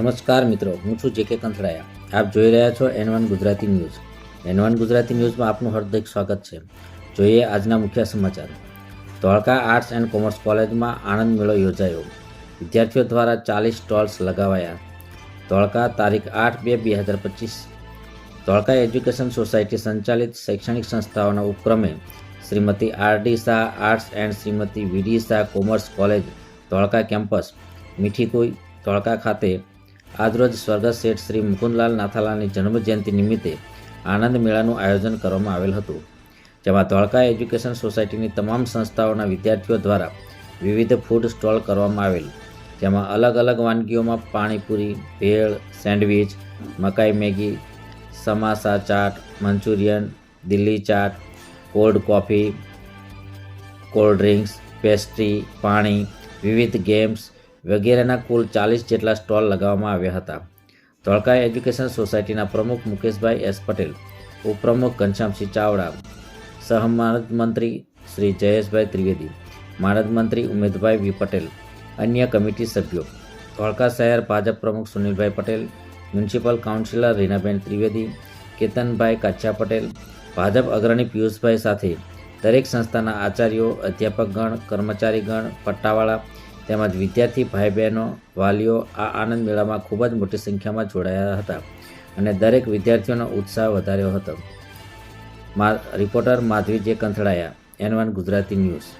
નમસ્કાર મિત્રો, હું છું જે કે કંથળાયા. આપ જોઈ રહ્યા છો N one Gujarati news. N one Gujarati ન્યૂઝમાં આપનું હાર્દિક સ્વાગત છે. જોઈએ આજના મુખ્ય સમાચાર. ધોળકા આર્ટ્સ એન્ડ કોમર્સ કોલેજમાં આનંદ મેળો યોજાયો. વિદ્યાર્થીઓ દ્વારા ચાલીસ સ્ટોલ્સ લગાવાયા. ધોળકા તારીખ આઠ બે બે હજાર પચીસ. ધોળકા એજ્યુકેશન સોસાયટી સંચાલિત શૈક્ષણિક સંસ્થાઓના ઉપક્રમે Shrimati R D Shah arts and Shrimati V D Shah commerce college Dholka campus. Mithikui Dholka ખાતે આજરોજ સ્વર્ગસ્થ શેઠ શ્રી મુકુંદલાલ નાથાલાલની જન્મજયંતિ નિમિત્તે આનંદ મેળાનું આયોજન કરવામાં આવેલ હતું, જેમાં ધોળકા એજ્યુકેશન સોસાયટીની તમામ સંસ્થાઓના વિદ્યાર્થીઓ દ્વારા વિવિધ ફૂડ સ્ટોલ કરવામાં આવેલ, જેમાં અલગ અલગ વાનગીઓમાં પાણીપુરી, ભેળ, સેન્ડવિચ, મકાઈ Maggi, samosa chaat, Manchurian, Delhi chaat, cold coffee, cold drinks, pastry, પાણી, વિવિધ ગેમ્સ વગેરેના કુલ ચાલીસ જેટલા સ્ટોલ લગાવવામાં આવ્યા હતા. ધોળકા એજ્યુકેશન સોસાયટીના પ્રમુખ મુકેશભાઈ એસ પટેલ, ઉપપ્રમુખ ઘનશ્યામસિંહ ચાવડા સહમાનદ મંત્રી શ્રી જયેશભાઈ ત્રિવેદી માનદ મંત્રી ઉમેદભાઈ વી પટેલ, અન્ય કમિટી સભ્યો. ધોળકા શહેર ભાજપ પ્રમુખ સુનિલભાઈ પટેલ, મ્યુનિસિપલ કાઉન્સિલર રીનાબેન ત્રિવેદી, કેતનભાઈ કાછા પટેલ, ભાજપ અગ્રણી પિયુષભાઈ સાથે દરેક સંસ્થાના આચાર્યો, અધ્યાપકગણ, કર્મચારીગણ, પટ્ટાવાળા તેમજ વિદ્યાર્થી ભાઈ બહેનો વાલીઓ આ આનંદ મેળામાં ખૂબ જ મોટી સંખ્યામાં જોડાયા હતા અને દરેક વિદ્યાર્થીઓનો ઉત્સાહ વધાર્યો હતો. મા reporter Madhavi J Kanthadaya N one Gujarati news.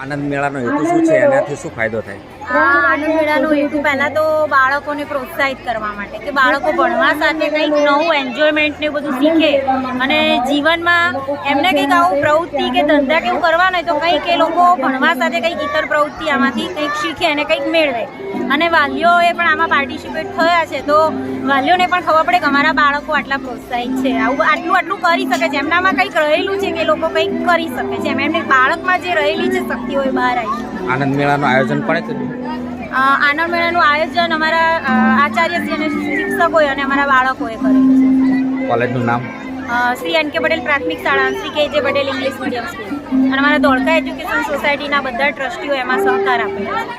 આનંદ મેળાનો હેતુ શું છે? એનાથી શું ફાયદો થાય? આનંદ મેળાનો હેતુ પહેલાં તો બાળકોને પ્રોત્સાહિત કરવા માટે કે બાળકો ભણવા સાથે કંઈક નવું એન્જોયમેન્ટ ને બધું શીખે અને જીવનમાં એમને કંઈક આવું પ્રવૃત્તિ કે ધંધા કેવું કરવા નહીં તો કંઈક એ લોકો ભણવા સાથે કંઈક ઇતર પ્રવૃત્તિ આમાંથી કંઈક શીખે અને કંઈક મેળવે. અને વાલીઓએ પણ આમાં પાર્ટિસિપેટ થયા છે તો વાલીઓને પણ ખબર પડે કે અમારા બાળકો આટલા પ્રોત્સાહિત છે. આવું આટલું આટલું કરી શકે છે. એમનામાં કંઈક રહેલું છે કે એ લોકો કંઈક કરી શકે છે. એમ એમને બાળકમાં જે રહેલી છે શક્તિ હોય બહાર આવી આનંદ મેળાનું આયોજન કોણે કર્યું. આનંદ મેળાનું આયોજન અમારા આચાર્ય આચાર્યશ્રી અને શિક્ષકોએ અને અમારા બાળકોએ કર્યું છે. કોલેજનું નામ? શ્રી એન કે પટેલ પ્રાથમિક શાળા શ્રી કે જે પટેલ ઇંગ્લિશ મીડિયમ સ્કૂલ. અને અમારા ધોળકા એજ્યુકેશન સોસાયટીના બધા ટ્રસ્ટીઓ એમાં સહકાર આપેલો છે.